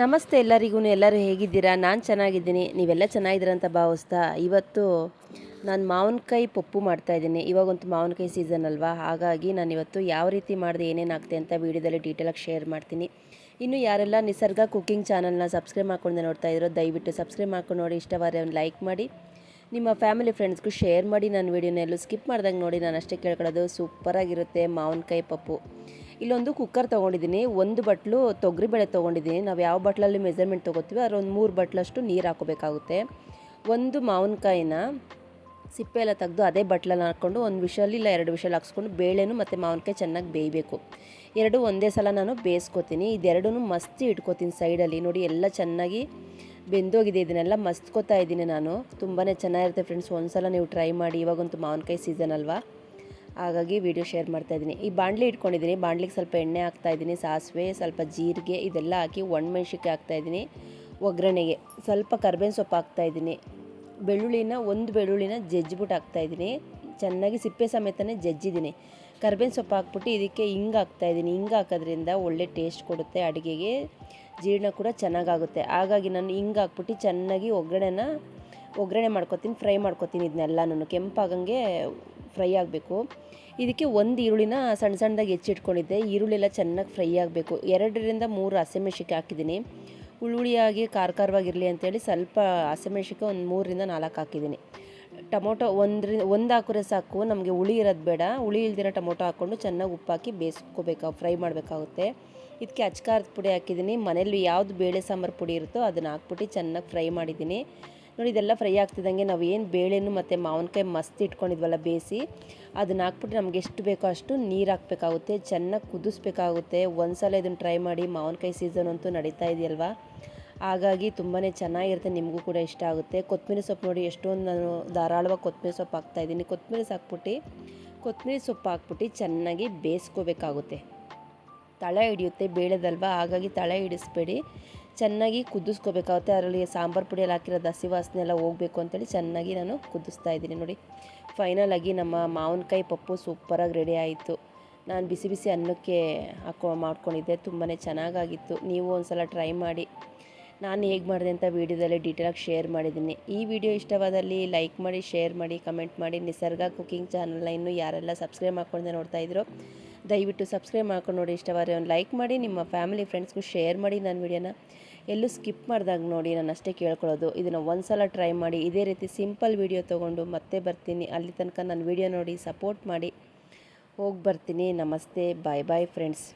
ನಮಸ್ತೆ ಎಲ್ಲರಿಗೂ, ಎಲ್ಲರೂ ಹೇಗಿದ್ದೀರಾ? ನಾನು ಚೆನ್ನಾಗಿದ್ದೀನಿ. ನೀವೆಲ್ಲ ಚೆನ್ನಾಗಿದ್ದೀರಾ ಅಂತ ಭಾವಿಸ್ತಾ ಇವತ್ತು ನಾನು ಮಾವಿನಕಾಯಿ ಪಪ್ಪು ಮಾಡ್ತಾಯಿದ್ದೀನಿ ಇವಾಗಂತೂ ಮಾವಿನಕಾಯಿ ಸೀಸನ್ ಅಲ್ವಾ? ಹಾಗಾಗಿ ನಾನು ಇವತ್ತು ಯಾವ ರೀತಿ ಮಾಡಿದೆ, ಏನೇನು ಆಗ್ತೆ ಅಂತ ವೀಡಿಯೋದಲ್ಲಿ ಡೀಟೇಲಾಗಿ ಶೇರ್ ಮಾಡ್ತೀನಿ. ಇನ್ನು ಯಾರೆಲ್ಲ ನಿಸರ್ಗ ಕುಕ್ಕಿಂಗ್ ಚಾನಲ್ನ ಸಬ್ಸ್ಕ್ರೈಬ್ ಮಾಡ್ಕೊಂಡು ನೋಡ್ತಾ ಇದ್ರು, ದಯವಿಟ್ಟು ಸಬ್ಸ್ಕ್ರೈಬ್ ಮಾಡ್ಕೊಂಡು ನೋಡಿ. ಇಷ್ಟವಾದ ಒಂದು ಲೈಕ್ ಮಾಡಿ. ನಿಮ್ಮ ಫ್ಯಾಮಿಲಿ ಫ್ರೆಂಡ್ಸ್ಗೂ ಶೇರ್ ಮಾಡಿ. ನನ್ನ ವೀಡಿಯೋನ ಎಲ್ಲೂ ಸ್ಕಿಪ್ ಮಾಡ್ದಂಗೆ ನೋಡಿ. ನಾನು ಅಷ್ಟೇ ಕೇಳ್ಕೊಳ್ಳೋದು. ಸೂಪರಾಗಿರುತ್ತೆ ಮಾವಿನಕಾಯಿ ಪಪ್ಪು. ಇಲ್ಲೊಂದು ಕುಕ್ಕರ್ ತೊಗೊಂಡಿದ್ದೀನಿ. ಒಂದು ಬಟ್ಲು ತೊಗರಿಬೇಳೆ ತೊಗೊಂಡಿದ್ದೀನಿ. ನಾವು ಯಾವ ಬಟ್ಲಲ್ಲಿ ಮೆಜರ್ಮೆಂಟ್ ತೊಗೋತೀವಿ ಅದ್ರ ಒಂದು ಮೂರು ಬಟ್ಲಷ್ಟು ನೀರು ಹಾಕೋಬೇಕಾಗುತ್ತೆ. ಒಂದು ಮಾವಿನಕಾಯಿನ ಸಿಪ್ಪೆ ಎಲ್ಲ ತೆಗೆದು ಅದೇ ಬಟ್ಲಲ್ಲಿ ಹಾಕ್ಕೊಂಡು ಒಂದು ವಿಷಲ್ ಇಲ್ಲ ಎರಡು ವಿಷಲ್ ಹಾಕ್ಸ್ಕೊಂಡು ಬೇಳೆನೂ ಮತ್ತು ಮಾವಿನಕಾಯಿ ಚೆನ್ನಾಗಿ ಬೇಯಬೇಕು. ಎರಡು ಒಂದೇ ಸಲ ನಾನು ಬೇಯಿಸ್ಕೊತೀನಿ. ಇದೆರಡೂ ಮಸ್ತಿ ಇಟ್ಕೋತೀನಿ ಸೈಡಲ್ಲಿ. ನೋಡಿ ಎಲ್ಲ ಚೆನ್ನಾಗಿ ಬೆಂದೋಗಿದೆ. ಇದನ್ನೆಲ್ಲ ಮಸ್ತ್ಕೋತಾ ಇದ್ದೀನಿ ನಾನು. ತುಂಬಾ ಚೆನ್ನಾಗಿರುತ್ತೆ ಫ್ರೆಂಡ್ಸ್. ಒಂದ್ಸಲ ನೀವು ಟ್ರೈ ಮಾಡಿ. ಇವಾಗಂತೂ ಮಾವಿನಕಾಯಿ ಸೀಸನ್ ಅಲ್ವಾ? ಹಾಗಾಗಿ ವಿಡಿಯೋ ಶೇರ್ ಮಾಡ್ತಾ ಇದ್ದೀನಿ. ಈ ಬಾಂಡ್ಲಿ ಇಟ್ಕೊಂಡಿದ್ದೀನಿ. ಬಾಣಲಿಗೆ ಸ್ವಲ್ಪ ಎಣ್ಣೆ ಹಾಕ್ತಾ ಇದ್ದೀನಿ, ಸಾಸಿವೆ, ಸ್ವಲ್ಪ ಜೀರಿಗೆ, ಇದೆಲ್ಲ ಹಾಕಿ ಒಣಮೆಣ್ಸಿಕಾಯಿ ಹಾಕ್ತಾ ಇದ್ದೀನಿ ಒಗ್ಗರಣೆಗೆ. ಸ್ವಲ್ಪ ಕರ್ಬೇವಿನ ಸೊಪ್ಪು ಹಾಕ್ತಾ ಇದ್ದೀನಿ. ಬೆಳ್ಳುಳ್ಳಿನ, ಒಂದು ಬೆಳ್ಳುಳ್ಳಿನ ಜಜ್ಜಿಬಿಟ್ಟು ಹಾಕ್ತಾ ಇದ್ದೀನಿ. ಚೆನ್ನಾಗಿ ಸಿಪ್ಪೆ ಸಮೇತನೇ ಜಜ್ಜಿದ್ದೀನಿ. ಕರ್ಬೇವಿನ ಸೊಪ್ಪು ಹಾಕ್ಬಿಟ್ಟು ಇದಕ್ಕೆ ಹಿಂಗೆ ಹಾಕ್ತಾ ಇದ್ದೀನಿ. ಹಿಂಗೆ ಹಾಕೋದ್ರಿಂದ ಒಳ್ಳೆ ಟೇಸ್ಟ್ ಕೊಡುತ್ತೆ, ಅಡುಗೆಗೆ ಜೀರ್ಣ ಕೂಡ ಚೆನ್ನಾಗಾಗುತ್ತೆ. ಹಾಗಾಗಿ ನಾನು ಹಿಂಗೆ ಹಾಕ್ಬಿಟ್ಟು ಚೆನ್ನಾಗಿ ಒಗ್ಗರಣೆನ, ಒಗ್ಗರಣೆ ಮಾಡ್ಕೊತೀನಿ, ಫ್ರೈ ಮಾಡ್ಕೊತೀನಿ ಇದನ್ನೆಲ್ಲನೂ ಕೆಂಪಾಗಂಗೆ ಫ್ರೈ ಆಗಬೇಕು. ಇದಕ್ಕೆ ಒಂದು ಈರುಳ್ಳಿನ ಸಣ್ಣ ಸಣ್ಣದಾಗಿ ಹೆಚ್ಚಿಟ್ಕೊಂಡಿದ್ದೆ. ಈರುಳ್ಳಿ ಎಲ್ಲ ಚೆನ್ನಾಗಿ ಫ್ರೈ ಆಗಬೇಕು. ಎರಡರಿಂದ ಮೂರು ಹಸಿಮೆಣ್ಸಿಕಾಯಿ ಹಾಕಿದ್ದೀನಿ. ಹುಳುಳಿಯಾಗಿ ಖಾರ ಖಾರವಾಗಿರಲಿ ಅಂತೇಳಿ ಸ್ವಲ್ಪ ಹಸಿಮೆಣ್ಸಿಕಾಯಿ ಒಂದು ಮೂರರಿಂದ ನಾಲ್ಕು ಹಾಕಿದ್ದೀನಿ. ಟೊಮೊಟೊ ಒಂದರಿಂದ ಒಂದು ಹಾಕಿದ್ರೆ ಸಾಕು. ನಮಗೆ ಹುಳಿ ಇರೋದು ಬೇಡ. ಹುಳಿ ಇಲ್ದಿರೋ ಟೊಮೊಟೊ ಹಾಕ್ಕೊಂಡು ಚೆನ್ನಾಗಿ ಉಪ್ಪು ಹಾಕಿ ಬೇಯಿಸ್ಕೋಬೇಕು. ಫ್ರೈ ಮಾಡಬೇಕಾಗುತ್ತೆ. ಇದಕ್ಕೆ ಅಚ್ಕಾರದ ಪುಡಿ ಹಾಕಿದ್ದೀನಿ. ಮನೇಲಿ ಯಾವುದು ಬೇಳೆ ಸಾಂಬಾರು ಪುಡಿ ಇರುತ್ತೋ ಅದನ್ನು ಹಾಕ್ಬಿಟ್ಟು ಚೆನ್ನಾಗಿ ಫ್ರೈ ಮಾಡಿದ್ದೀನಿ. ನೋಡಿ, ಇದೆಲ್ಲ ಫ್ರೈ ಆಗ್ತಿದ್ದಂಗೆ ನಾವು ಏನು ಬೇಳೆನು ಮತ್ತು ಮಾವಿನಕಾಯಿ ಮಸ್ತ್ ಇಟ್ಕೊಂಡಿದ್ವಲ್ಲ ಬೇಯಿಸಿ ಅದನ್ನ ಹಾಕ್ಬಿಟ್ಟು ನಮ್ಗೆ ಎಷ್ಟು ಬೇಕೋ ಅಷ್ಟು ನೀರು ಹಾಕಬೇಕಾಗುತ್ತೆ, ಚೆನ್ನಾಗಿ ಕುದಿಸ್ಬೇಕಾಗುತ್ತೆ. ಒಂದು ಸಲ ಇದನ್ನು ಟ್ರೈ ಮಾಡಿ ಮಾವಿನಕಾಯಿ ಸೀಸನ್ ಅಂತೂ ನಡೀತಾ ಇದೆಯಲ್ವಾ? ಹಾಗಾಗಿ ತುಂಬಾ ಚೆನ್ನಾಗಿರುತ್ತೆ, ನಿಮಗೂ ಕೂಡ ಇಷ್ಟ ಆಗುತ್ತೆ. ಕೊತ್ತಂಬರಿ ಸೊಪ್ಪು ನೋಡಿ, ಎಷ್ಟೊಂದು ನಾನು ಧಾರಾಳವಾಗಿ ಕೊತ್ತಂಬರಿ ಸೊಪ್ಪು ಹಾಕ್ತಾಯಿದ್ದೀನಿ. ಕೊತ್ತಂಬರಿ ಹಾಕ್ಬಿಟ್ಟು ಕೊತ್ತಂಬರಿ ಸೊಪ್ಪು ಹಾಕ್ಬಿಟ್ಟು ಚೆನ್ನಾಗಿ ಬೇಯಿಸ್ಕೋಬೇಕಾಗುತ್ತೆ ತಳೆ ಹಿಡಿಯುತ್ತೆ, ಬೇಳೆದಲ್ವಾ? ಹಾಗಾಗಿ ತಳೆ ಹಿಡಿಸ್ಬೇಡಿ. ಚೆನ್ನಾಗಿ ಕುದಿಸ್ಕೋಬೇಕಾಗುತ್ತೆ. ಅದರಲ್ಲಿ ಸಾಂಬಾರು ಪುಡಿಯಲ್ಲಿ ಹಾಕಿರೋದು ಹಸಿ ವಾಸನೆ ಎಲ್ಲ ಹೋಗಬೇಕು ಅಂತೇಳಿ ಚೆನ್ನಾಗಿ ನಾನು ಕುದಿಸ್ತಾ ಇದ್ದೀನಿ ನೋಡಿ. ಫೈನಲ್ ಆಗಿ ನಮ್ಮ ಮಾವಿನಕಾಯಿ ಪಪ್ಪು ಸೂಪರಾಗಿ ರೆಡಿ ಆಯಿತು. ನಾನು ಬಿಸಿ ಬಿಸಿ ಅನ್ನಕ್ಕೆ ಹಾಕೋ, ಮಾಡ್ಕೊಂಡಿದ್ದೆ. ತುಂಬಾ ಚೆನ್ನಾಗಾಗಿತ್ತು. ನೀವು ಒಂದು ಟ್ರೈ ಮಾಡಿ. ನಾನು ಹೇಗೆ ಮಾಡಿದೆ ಅಂತ ವೀಡಿಯೋದಲ್ಲಿ ಡೀಟೇಲಾಗಿ ಶೇರ್ ಮಾಡಿದ್ದೀನಿ. ಈ ವಿಡಿಯೋ ಇಷ್ಟವಾದಲ್ಲಿ ಲೈಕ್ ಮಾಡಿ ಶೇರ್ ಮಾಡಿ ಕಮೆಂಟ್ ಮಾಡಿ. ನಿಸರ್ಗ ಕುಕಿಂಗ್ ಚಾನಲ್ನ ಇನ್ನೂ ಯಾರೆಲ್ಲ ಸಬ್ಸ್ಕ್ರೈಬ್ ಮಾಡ್ಕೊಂಡೆ ನೋಡ್ತಾ ಇದ್ರು. ದಯವಿಟ್ಟು ಸಬ್ಸ್ಕ್ರೈಬ್ ಮಾಡ್ಕೊಂಡು ನೋಡಿ, ಇಷ್ಟವಾದರೆ ಒಂದು ಲೈಕ್ ಮಾಡಿ, ನಿಮ್ಮ ಫ್ಯಾಮಿಲಿ ಫ್ರೆಂಡ್ಸ್ಗೂ ಶೇರ್ ಮಾಡಿ ನನ್ನ ವಿಡಿಯೋನ. ಎಲ್ಲೂ ಸ್ಕಿಪ್ ಮಾಡ್ದಾಗ ನೋಡಿ, ನಾನು ಅಷ್ಟೇ ಕೇಳ್ಕೊಳ್ಳೋದು. ಇದನ್ನು ಒಂದು ಸಲ ಟ್ರೈ ಮಾಡಿ, ಇದೇ ರೀತಿ ಸಿಂಪಲ್ ವಿಡಿಯೋ ತೊಗೊಂಡು ಮತ್ತೆ ಬರ್ತೀನಿ. ಅಲ್ಲಿ ತನಕ ನನ್ನ ವಿಡಿಯೋ ನೋಡಿ, ಸಪೋರ್ಟ್ ಮಾಡಿ. ಹೋಗಿ ಬರ್ತೀನಿ. ನಮಸ್ತೆ. Bye bye friends.